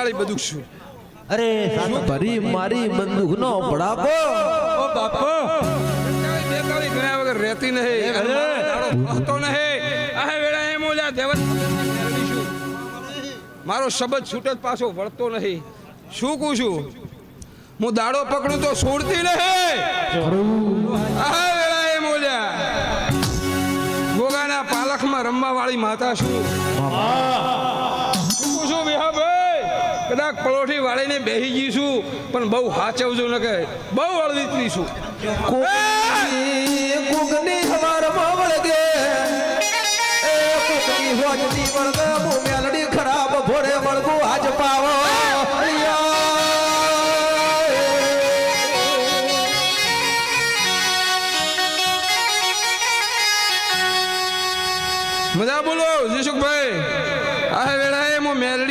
નાળી બધું શું? અરે ભરી મારી બંદૂકનો ભડાકો. ઓ બાપો. બેતાળી ગયા વગર રહેતી નહીં. અરે. નહીં. આ વેળા એમ ઓલ્યા દેવત મારો શબ્દ છૂટે પાછો વળતો નહીં. શું કહું છું? હું દાડો પકડું તો છોડતી નહીં. આ વેળા એમ ઓલ્યા ગોગાના પાલખમાં રમવા વાળી માતા છું. શું કહું છું વિહાભાઈ? કદાચ પલોઠી વાળીને બેસી જઈશું પણ બહુ હાચવજો ન કહે. બહુ અળવીતરી છું. કોકની કોકની વળગે. એ કોકની હોજની વળગે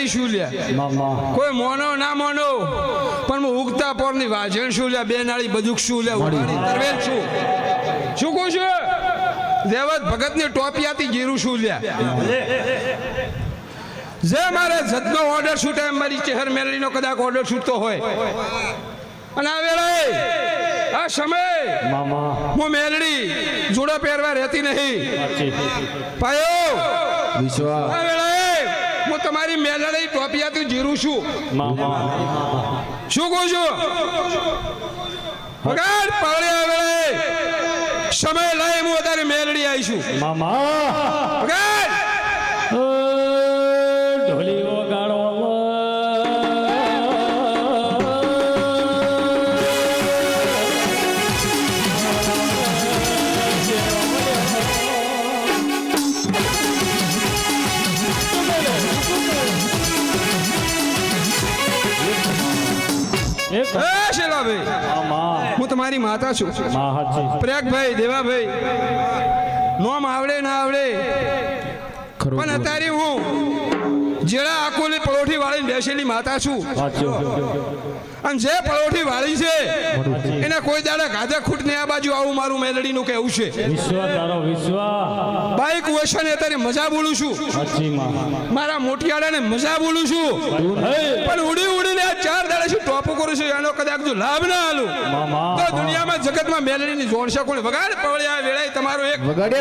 શું લ્યા કોઈ મોનો ના મોનો? પણ હું ઉગતા પોરની વાજણ શું લ્યા બે નાળી બધું શું ઉડાડી તરવેલ છું. શું કહું છું? દેવત ભગતની ટોપિયાથી જીરું શું લ્યા જે મારે જતનો ઓર્ડર છૂટે એમ મારી ચહેર મેલડીનો કદાચ ઓર્ડર છૂટતો હોય. અને આ વેળાએ આ સમય હું મેલડી જોડો પહેરવા રહેતી નહીં. પાયો. આ વેળાએ હું તમારી મેલડી ટોપિયાથી જીરું છું. શું કહું છું? વગાડ પાવડિયા વેળાએ સમય લઈ હું અત્યારે મેલડી આવીશું વગાડ! ઢોલી વગાડો શેલાભાઈ હું તમારી માતા છું. પ્રયાગભાઈ દેવાભાઈ. નોમ આવડે ના આવડે. પણ અત્યારે હું જેડા આકોલી પરોઠી વાળીને બેસેલી માતા છું. અને જે પરોઠી વાળી છે એને કોઈ દાડા ગાધા ખૂટ ને આ બાજુ આવું મારું મેલડી નું કહેવું છે. બાઈક તારો બાઈક વેસને અત્યારે મજા બોલું છું. મારા મોટિયાળાને મજા બોલું છું. પણ ઉડી દાડા શું ટોપ કરું છું એનો કદાચ જો લાભ ના આલું. તો દુનિયામાં જગતમાં મેલડીની જોડશે કોણ વગાડ પવળિયા વેળાય તમારો એક વગાડે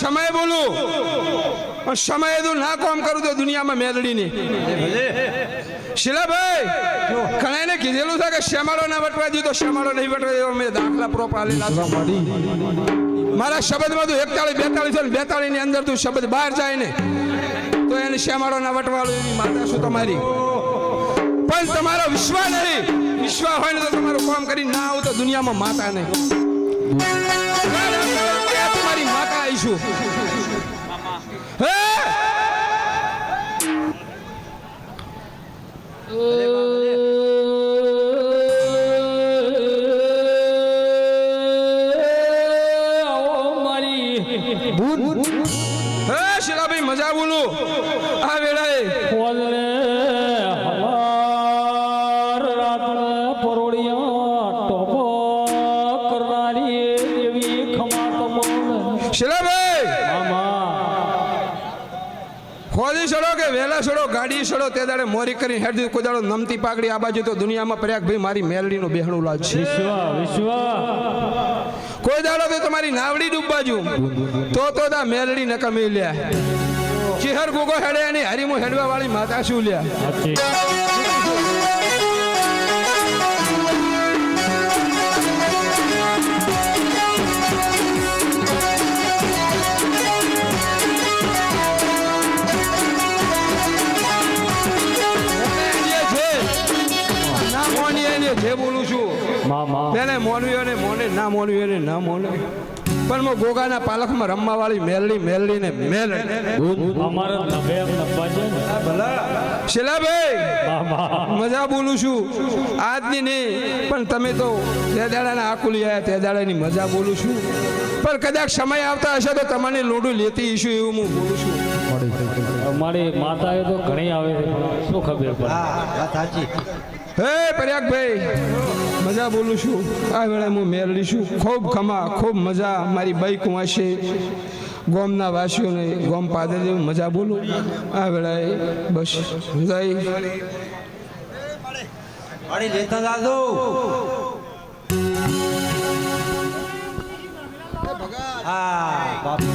સમય બોલું. પણ સમય તો ના કામ કરું તો દુનિયામાં મેલડીની શિલાભાઈ ઘણાને કીધેલું છે કે શ્યામાળો ના વટવા દીધો શ્યામાળો નહીં વટવા દીધો મેં દાખલા પ્રોપ આલેલા. મારા શબ્દમાં તો એકતાળીસ બેતાળીસ છે બેતાળીસની અંદર તું શબ્દ બહાર જાય ને, તો એને શ્યામાળો ના વટવાળો એની માતા છું તમારી? પણ તમારો વિશ્વાસ નહીં. વિશ્વાસ હોય ને તો તમારું કામ કરી ના આવું તો દુનિયામાં માતા નહીં. તમારી માતા દાડે મોરી કરી હેડ કોઈ દાડો નમતી પાકડી આ બાજુ તો દુનિયામાં પ્રયાગ ભાઈ મારી મેલડીનું બેહણું લાજ છે. કોઈ દાડો તો તમારી નાવડી ડૂબબાજુ તો તો દા મેલડી નકમી લ્યા ચિહર ગુગો હેડે અને હરીમો હેડવા વાળી માતા શું લ્યા? ના મોનવી અને ના મોને પણ હું ગોગાના પાલખમાં રમવા વાળી મેલડી મેલડી ને મેલ અમારે નભે નભા છે ને. શિલાભાઈ મજા બોલું છું. આજની નહીં પણ તમે તો તે દાડાના આકુલી આવ્યા તે દાડાની મજા બોલું છું. પણ કદાચ સમય આવતા હશે તો તમારી લોડું લેતી ઈશું એવું હું બોલું છું. અમારી માતાએ તો ઘણી આવે છે શું ખબર પડે? હે પર્યાગભાઈ મજા બોલું છું. આ વેળા હું મેળવી છું ખૂબ ખમા ખૂબ મજા મારી બાઈક વાંચે. ગોમના વાસીઓને ગોમ પાદર મજા બોલું. આ વેળાએ બસ જય પાણી લેતા જાજો. હા બાપુ.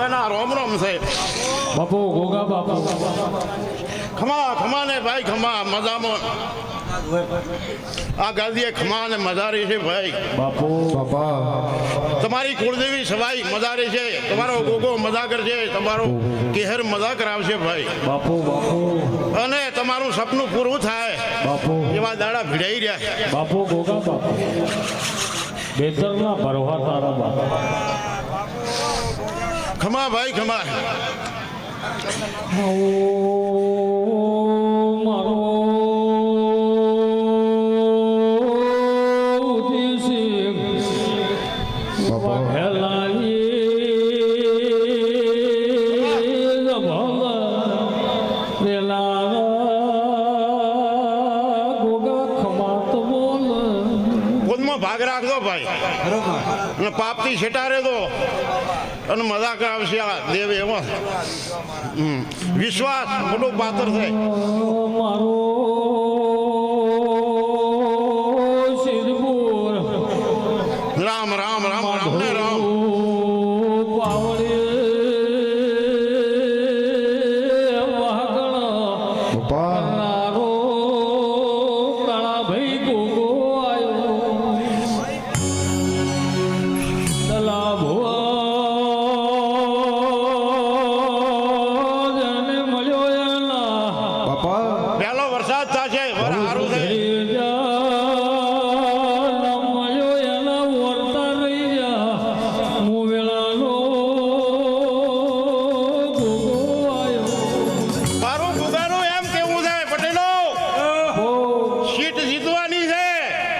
મારા રોમ રોમ છે. બાપુ ગોગા બાપુ. ખમા ખમા ને ભાઈ ખમા મજામાં. આ ગાદીએ ખમા ને મજારી છે ભાઈ. બાપુ. બાપા. તમારી કુળદેવી સવાઈ મજારી છે. તમારો ગોગો મજા કરશે. તમારો કેહર મજા કરાવશે ભાઈ. બાપુ બાપુ. અને તમારું સપનું પૂરું થાય. બાપુ. એવા દાડા ભીડાઈ રહ્યા બાપુ ગોગા બાપુ. બેતરના ભરવા તારા બાપુ. ખમા ભાઈ ખમા ઓ ભાઈ. અને પાપથી છેટારે દો અને મજાક આવશે આ દેવ એમાં. વિશ્વાસ, મોટું પાત્ર છે.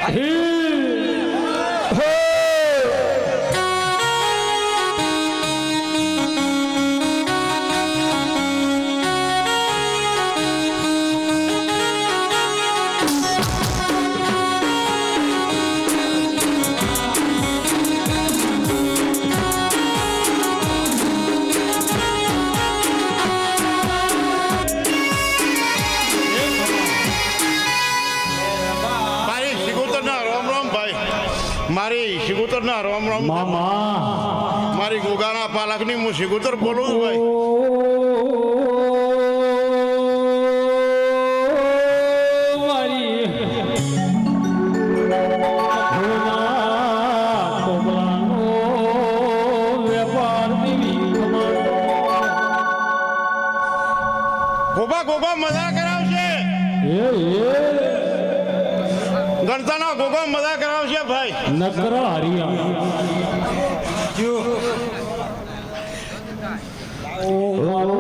મારી ગોતર બોલવું ગોબા ગોબા મજા કરાવશે ગણતાના ગોગા મજા કરાવશે ભાઈ. નકરા હરિયા Oh,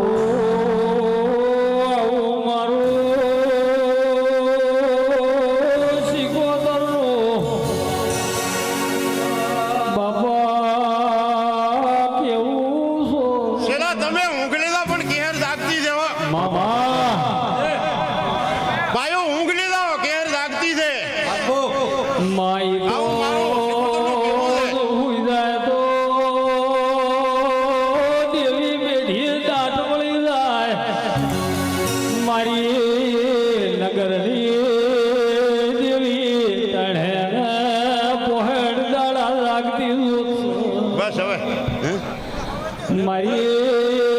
Vai. Maria.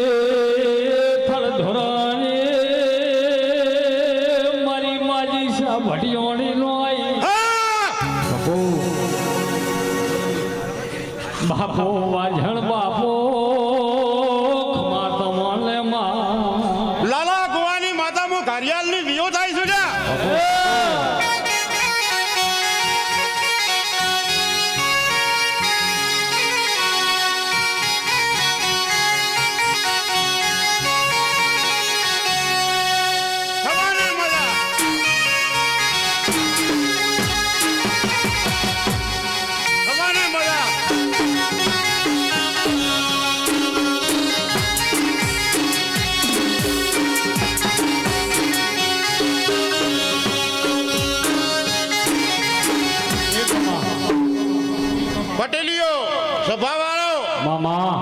માં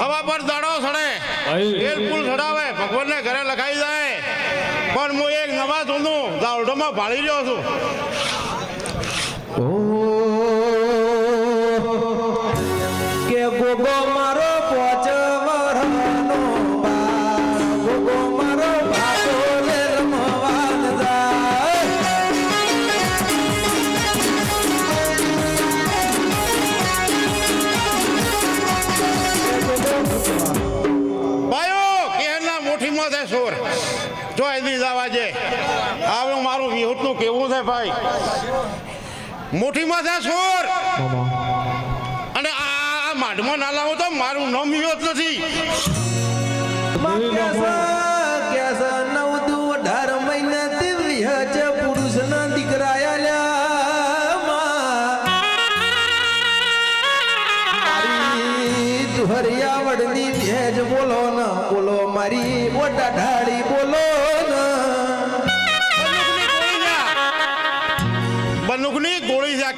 હવા પર દાડો સડે. તેલ ફૂલ સડાવે ભગવાનને ઘરે લખાઈ જાય. પણ હું એક નવા જૂનું દાવડોમાં ભાળી રહ્યો છું. કે ગોગો કોઠીમાં જા છો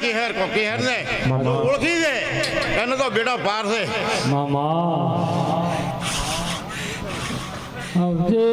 કેહર કો કેહર ને ઓળખી દે એને તો બેટા પાર છે મામા આવજે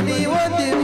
दुनिया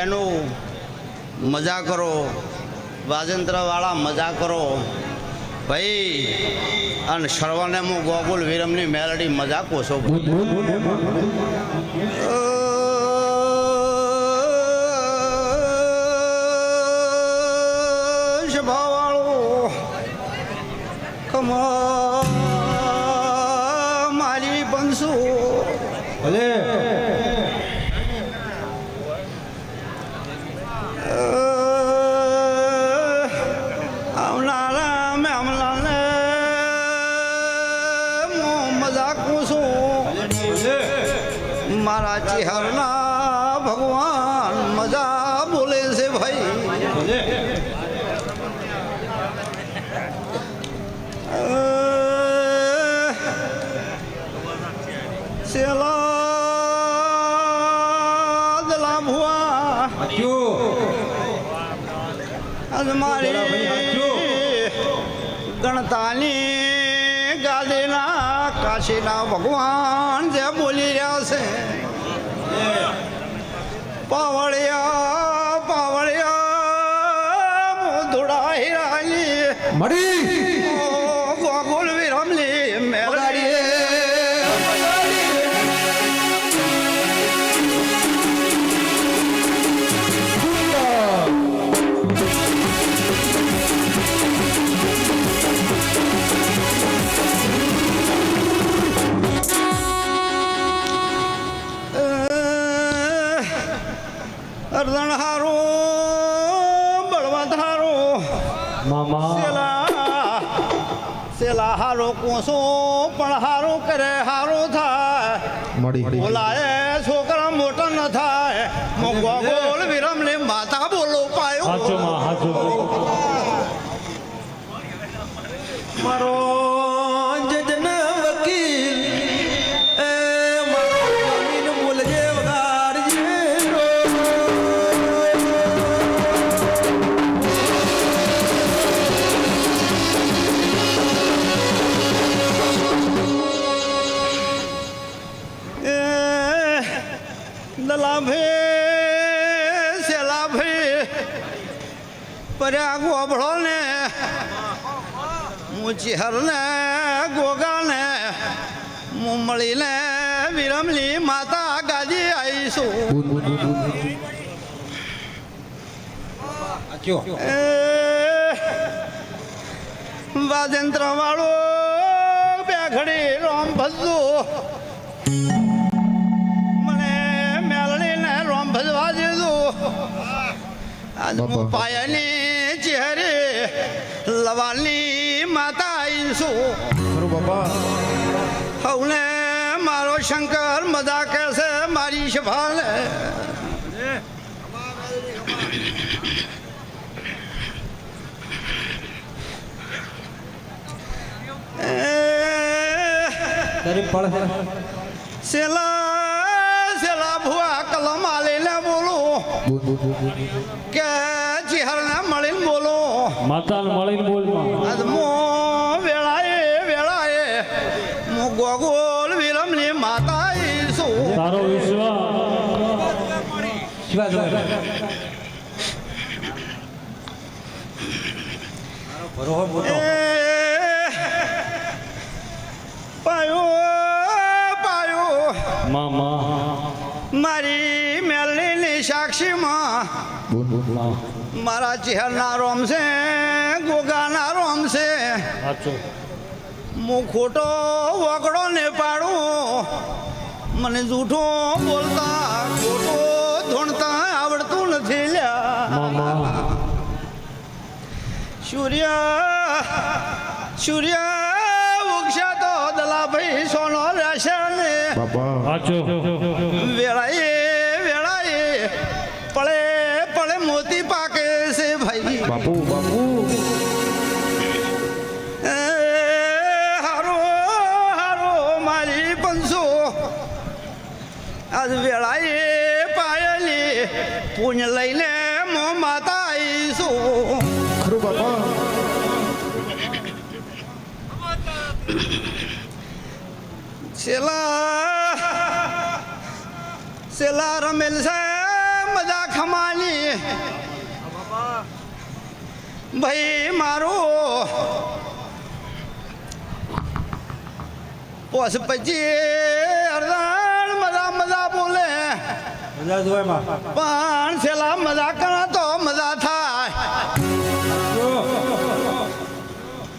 બહેનો મજા કરો, વાજંત્રવાળા મજા કરો. ભાઈ, અને શરવાનેમાં ગોકુલ વિરમની મેલડી મજા કોશો ભાવાળો કમા ગણતાની ગાદીના કાશીના ભગવાન જે બોલી રહ્યા છે. પાવળિયા પાવળિયા મોધુડા હિરાલી મળી. હારો કોસો પણ હારો કરે હારો થાય. મળી બોલાય છોકરા મોટા ન થાય. મોગો બોલ વિરમ ને માતા બોલો પાયો હાચો. માં હાચો મારો હું ગોગાને ને ગોગા ને હું મળીને વિરમલી માતા ગાજી આવીશું એ વાજેન્દ્ર વાળો બે ઘડી રોમ ભજવું મને મેલડીને રોમ ભજવા દીધું આજ પાયાની ચહેરે લવાની માતા આવીશું હવને મારો શંકર મજા કહેશે મારી શભાને. સેલા સેલા ભુવા કલમ આલીને બોલું. કે ચિહરને મળીને બોલો. માતાને મળીને બોલ તારો વિશ્વાસ. મારી મેલની સાક્ષીમાં મારા ચહેરના રોમ છે ગોગાના રોમ છે હું ખોટો વગડો ને પાડું. મને જૂઠો બોલતા ખોટો ધોણતા આવડતું નથી લ્યા. સૂર્ય સૂર્ય ઉગશે તો દલાભાઈ સોનો રહેશે ને. વેળાએ વેળાએ પળે પળે મોતી પાકે છે ભાઈ. બાપુ બાપુ. હારો હારો મારી પંસો આજ વેળાએ પાયલી પુણ્ય લઈને મો માતા આવીશું ખરું બાપા. છેલ્લા છેલ્લા રમેલ છે મજા ખમાની. ભાઈ મારું પોસ પછી બોલે પણ છેલ્લા મજા કરો તો મજા થાય.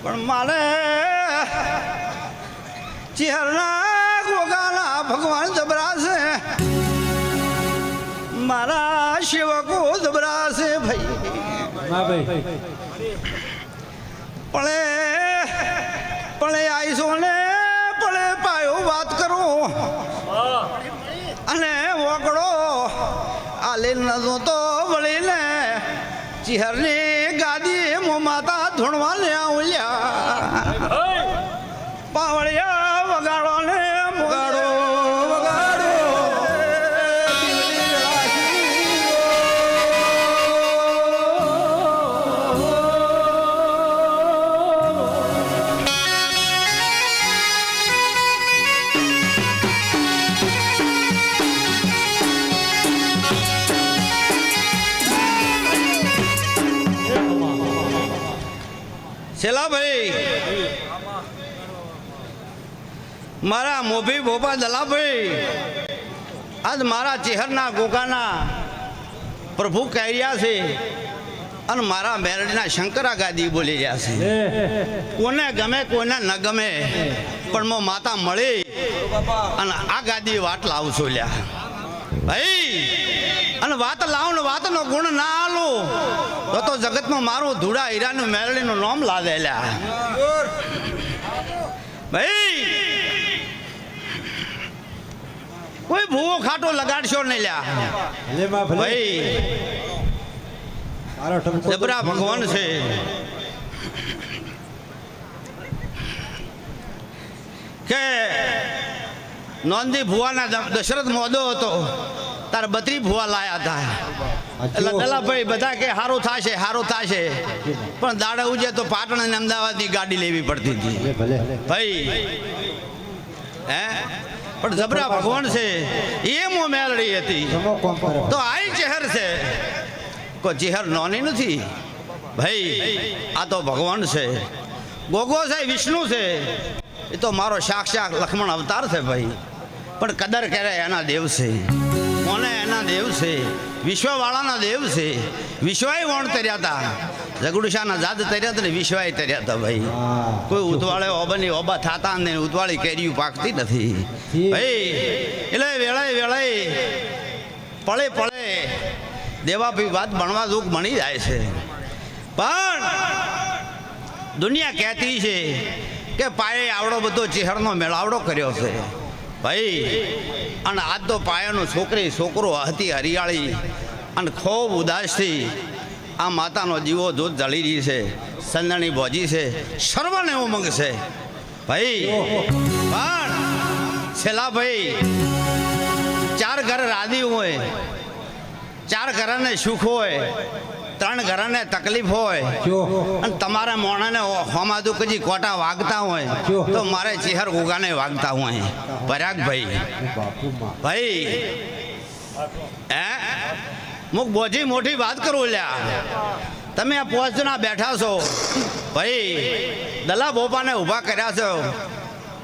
પણ મારે ચિહરના ગોગાના ભગવાન જબરાશે. મારા સેવકો જબરાશે ભાઈ. પળે પણે આવીશો ને પળે પાયો વાત કરું. આલે નજો તો વળીને ચિહરની મોભી ભોપા દલાભાઈ. આજ મારા ચેહરના ગોગાના પ્રભુ કહ્યા છે અને મારા મેરડીના શંકરા ગાદી બોલી રહ્યા છે. કોને ગમે કોને ન ગમે પણ મો માતા મળી અને આ ગાદી વાટ લાવશો લ્યા. ભાઈ અને વાત લાવું ને વાતનો ગુણ ના આલો તો તો જગતમાં મારું ધૂળા હીરાનું મેરડીનું નામ લાવે લ્યા. ભાઈ કોઈ ભૂવો ખાટો લગાડશો નહીં લ્યા. ભાઈ જબરા ભગવાન છે. કે નોંધી ભુવાના દશરથ મોદો હતો તાર બત્રી ભુવા લાયા હતા એટલે દલાભાઈ બધા કે સારું થશે સારું થશે. પણ દાડા ઉજે તો પાટણ અને અમદાવાદની ગાડી લેવી પડતી હતી. ભાઈ હે? પણ જબરા ભગવાન છે એ મો મેલડી હતી. તો આઈ ચહેર છે. કોઈ ચહેર નોની નથી. ભાઈ આ તો ભગવાન છે. ગોગો છે વિષ્ણુ છે. એ તો મારો સાક્ષાત લક્ષ્મણ અવતાર છે ભાઈ. પણ કદર કરે એના દેવ છે. કોને એના દેવ છે? વિશ્વવાળાના દેવ છે. વિશ્વાય વણ કર્યા હતા. જગડુશાના જાદ તર્યા હતા ને વિશ્વાય તર્યા હતા ભાઈ. કોઈ ઉતવાળે ઓબાની ઓબા થાતા ને ઉતવાળી કેરીયું પાકતી નથી. ભાઈ એટલે વેળાએ વેળાએ પળે પળે દેવાભાઈ વાત ભણવા દુઃખ મળી જાય છે. પણ દુનિયા કહેતી છે કે પાયે આવડો બધો ચહેરનો મેળાવડો કર્યો છે. ભાઈ અને આજ તો પાયાનો છોકરી છોકરો હતી હરિયાળી અને ખૂબ ઉદાસથી આ માતાનો જીવો દૂધ જળી રહી છે સંદણી ભોજી છે સર્વને ઉમંગ છે ભાઈ પણ છેલ્લા ભાઈ ચાર ઘર રાધી હોય ચાર ઘરને સુખ હોય ત્રણ ઘરને તકલીફ હોય અને તમારા મોણાને હોમાદુ કજી કોટા વાગતા હોય તો મારે ચેહર ઉગાને વાગતા હોય. પરાગભાઈ ભાઈ હે? મુક બોજી મોટી વાત કરું લ્યા. તમે આ પોસ્ટના બેઠા છો. ભાઈ દલા બોપાને ઊભા કર્યા છો.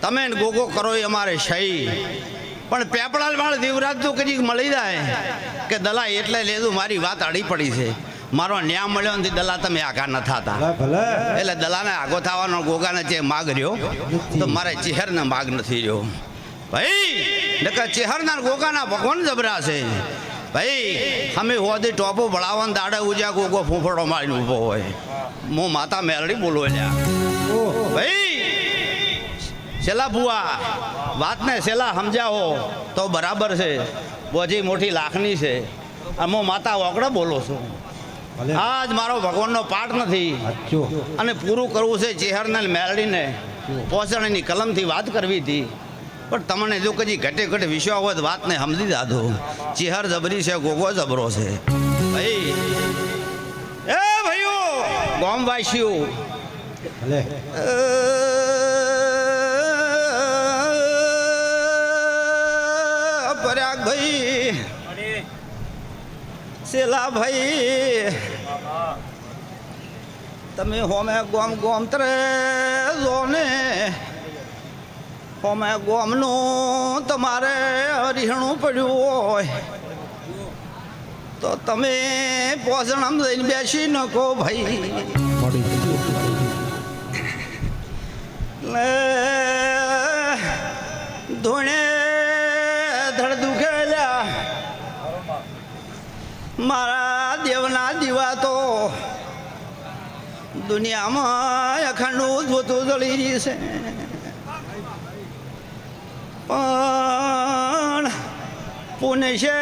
તમે ગોગો કરો એ અમારે સહી પણ પેપડાલ વાળ દીવરાજ તો કદી મળી જાય કે દલા એટલે લેતું મારી વાત અડી પડી છે. મારો ન્યા મળ્યો નથી દલા તમે આઘા ન થતા. એટલે દલાને આગો થવાનો ગોગાને જે માગ રહ્યો તો મારે ચેહરને માગ નથી રહ્યો. ભાઈ નકર ચેહરના ગોગાના ભગવાન જબરા છે. ભાઈ અમે હોદી ટોપો ભળાવન દાડે ઉજ્યા ગોગો ફૂંફડો મારીને ઊભો હોય. હું માતા મેલડી બોલો લ્યા. ભાઈ છેલ્લા ભુવા વાતને છેલ્લા સમજાવો તો બરાબર છે. બોજી મોટી લાખની છે. હું માતા ઓગળો બોલો છું. આજ મારો ભગવાનનો પાઠ નથી. અને પૂરું કરવું છે ચેહરને મેરડીને મેલડીને. પોસણીની કલમથી વાત કરવી હતી. પણ તમને જો કદી ઘટે ઘટે વિશ્વા હોય તો વાતને સમજી દાધો ચેહર જબરી છે ગોગો જબરો છે. ભાઈ. એ ભાઈઓ ગામવાસીઓ. પર્યાગ ભાઈ. શેલા ભાઈ. તમે હોમે ગોમ ગોમ તરે જોને હોમે ગોમનું તમારે હરિહણું પડ્યું હોય. તો તમે પોસણમ લઈને બેસી નકો ભાઈ. ધોણે ધડ દુખેલા. મારા દેવના દીવા તો દુનિયામાં અખંડ જોતું જળી છે. પણ પુણે છે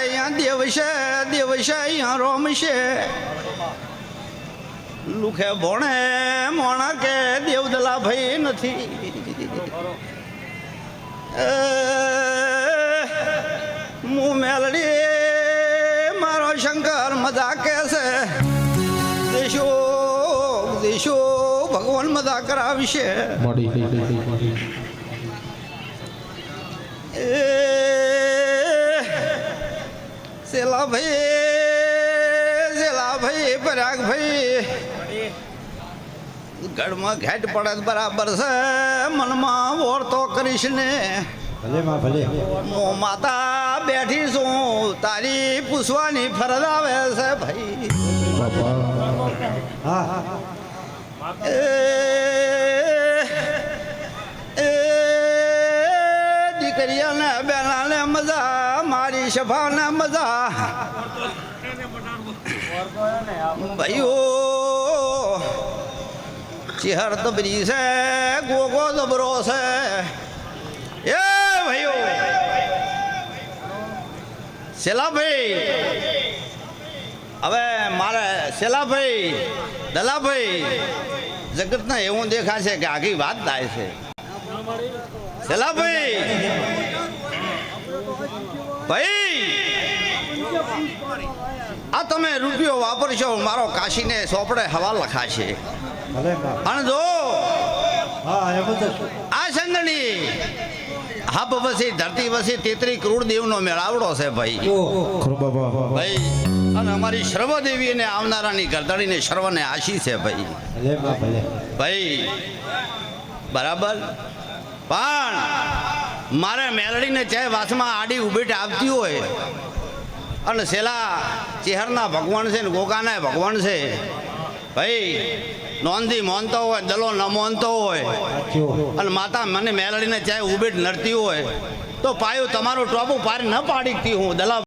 અહીંયા દેવ છે દેવ છે અહીંયા રોમ છે લુખે ભોણે મોણા કે દેવદલા ભાઈ નથી. મું મેલડી મારો શંકર મજા કે છે દેશો દેશો ભગવાન મજા કરાવશે. સેલા ભાઈ સેલા ભાઈ પરાગ ભાઈ ગઢમાં ઘેટ પડે બરાબર છે મનમાં વોર તો કરીશ ને હું માતા બેઠી છું તારી પૂછવાની ફરજ આવે છે ભાઈ હા એ દીકરીઓને બેનાને મજા, મારી સભાને મજા. ભાઈઓ, ચિહર દબરી છે, ગોગો દબરો છે. એ ભાઈઓ શેલાભાઈ હવે મારે શેલાભાઈ દલાભાઈ, જગતના એવું દેખાશે કે આખી વાત થાય છે. શેલાભાઈ ભાઈ. આ તમે રૂપિયો વાપરશો મારો કાશીને સોપડે હવા લખાશે. અને જો આ સંગણી હબ વસી ધરતી વસી તેત્રી કરોડ દેવનો મેળાવડો છે ભાઈ. ભાઈ અને અમારી સર્વદેવી અને આવનારાની ગરદડીને સર્વને આશી છે ભાઈ. ભાઈ બરાબર? પણ મારે મેલડીને ચાહે વાસમાં આડી ઉભીટ આવતી હોય, અને સેલા ચેહરના ભગવાન છે ને ગોકાના ભગવાન છે, ભાઈ, નોંધી મોનતો હોય, દલો ન મોનતો હોય, અને માતા મને મેલડીને ચાહે ઉભીટ નડતી હોય, તો પાયું તમારું ટોપું પાર ન પાડીતી હું, દલા